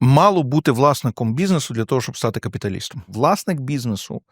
мало бути власником бізнесу для того, щоб стати капіталістом. Власник бізнесу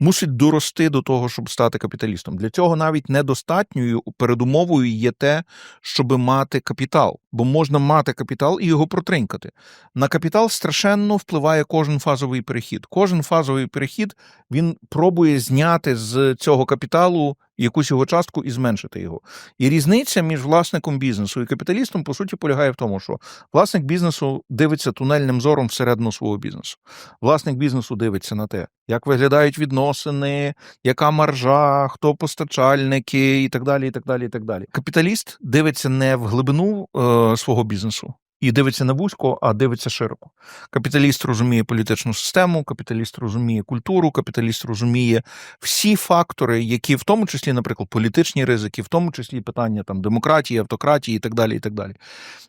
мусить дорости до того, щоб стати капіталістом. Для цього навіть недостатньою передумовою є те, щоб мати капітал, бо можна мати капітал і його протринькати. На капітал страшенно впливає кожен фазовий перехід. Кожен фазовий перехід він пробує зняти з цього капіталу якусь його частку і зменшити його. І різниця між власником бізнесу і капіталістом, по суті, полягає в тому, що власник бізнесу дивиться тунельним зором всередину свого бізнесу. Власник бізнесу дивиться на те, як виглядають відносини, яка маржа, хто постачальники, і так далі. і так далі, і так далі. Капіталіст дивиться не в глибину е, свого бізнесу. І дивиться не вузько, а дивиться широко. Капіталіст розуміє політичну систему, капіталіст розуміє культуру, капіталіст розуміє всі фактори, які в тому числі, наприклад, політичні ризики, в тому числі питання там демократії, автократії і так далі. І так далі.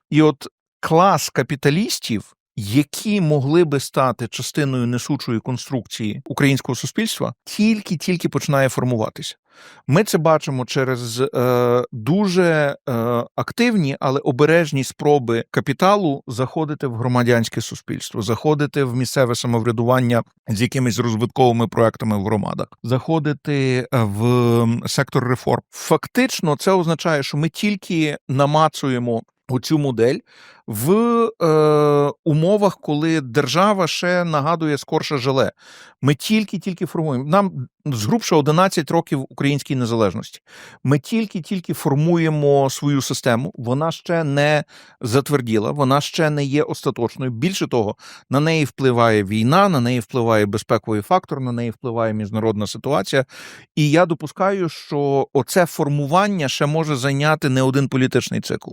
І от клас капіталістів, які могли би стати частиною несучої конструкції українського суспільства, тільки-тільки починає формуватися. Ми це бачимо через е, дуже е, активні, але обережні спроби капіталу заходити в громадянське суспільство, заходити в місцеве самоврядування з якимись розвитковими проектами в громадах, заходити е, в сектор реформ. Фактично, це означає, що ми тільки намацуємо оцю модель в е, умовах, коли держава ще нагадує скорше желе. Ми тільки-тільки формуємо. Нам згрубше 11 років української незалежності. Ми тільки-тільки формуємо свою систему. Вона ще не затверділа, вона ще не є остаточною. Більше того, на неї впливає війна, на неї впливає безпековий фактор, на неї впливає міжнародна ситуація. І я допускаю, що оце формування ще може зайняти не один політичний цикл.